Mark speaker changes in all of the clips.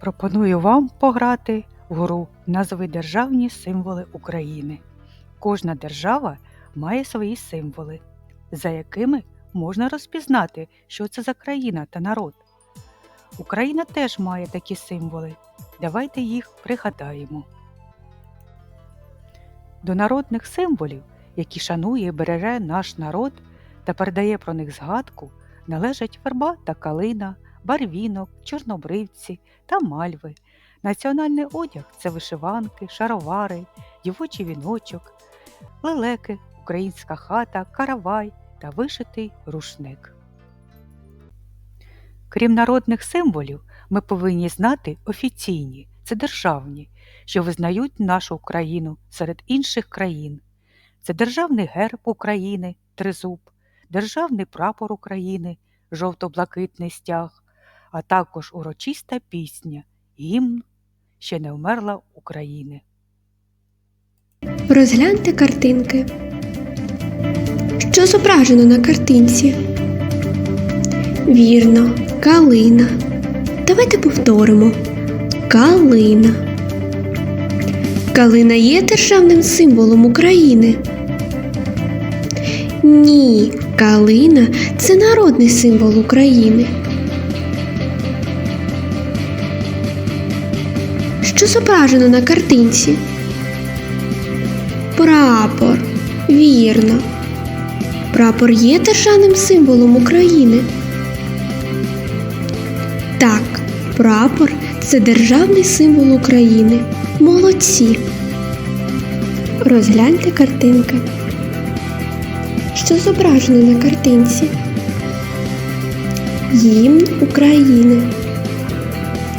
Speaker 1: Пропоную вам пограти в гру назви державні символи України. Кожна держава має свої символи, за якими можна розпізнати, що це за країна та народ. Україна теж має такі символи. Давайте їх пригадаємо. До народних символів, які шанує і береже наш народ та передає про них згадку, належать верба та калина, барвінок, чорнобривці та мальви. Національний одяг це вишиванки, шаровари, дівочий віночок, лелеки, українська хата, каравай та вишитий рушник. Крім народних символів, ми повинні знати офіційні, це державні, що визнають нашу Україну серед інших країн. Це Державний герб України, тризуб, Державний прапор України, жовто-блакитний стяг, а також урочиста пісня, гімн ще не вмерла України.
Speaker 2: Розгляньте картинки. Що зображено на картинці? Вірно, калина. Давайте повторимо. Калина. Калина є державним символом України. Ні, калина це народний символ України. Що зображено на картинці? Прапор. Вірно. Прапор є державним символом України. Так, прапор це державний символ України. Молодці. Розгляньте картинки. Що зображено на картинці? Гімн України.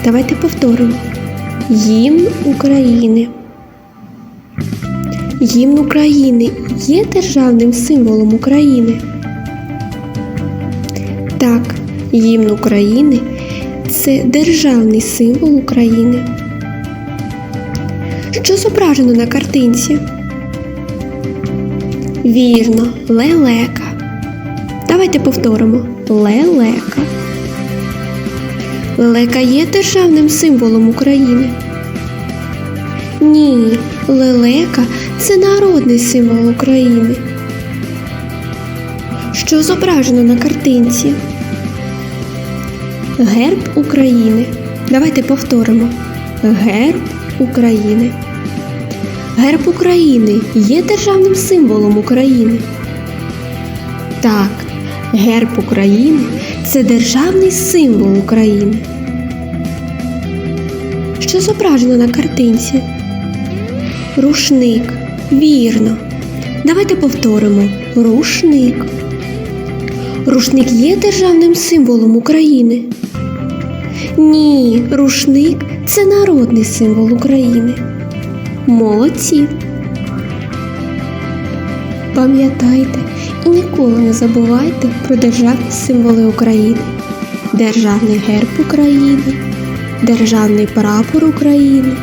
Speaker 2: Давайте повторимо. Гімн України. Гімн України є державним символом України. Так, гімн України це державний символ України. Що зображено на картинці? Вірно, лелека. Давайте повторимо лелека. Лелека є державним символом України. Ні, лелека це народний символ України. Що зображено на картинці? Герб України. Давайте повторимо. Герб України. Герб України є державним символом України. Так, герб України це державний символ України. Що зображено на картинці? Рушник. Вірно. Давайте повторимо. Рушник. Рушник є державним символом України. Ні, рушник це народний символ України. Молодці. Пам'ятайте і ніколи не забувайте про державні символи України. Державний герб України, Державний прапор України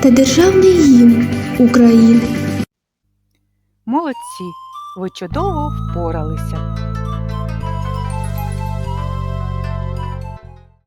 Speaker 2: та Державний гімн України.
Speaker 1: Молодці! Ви чудово впоралися.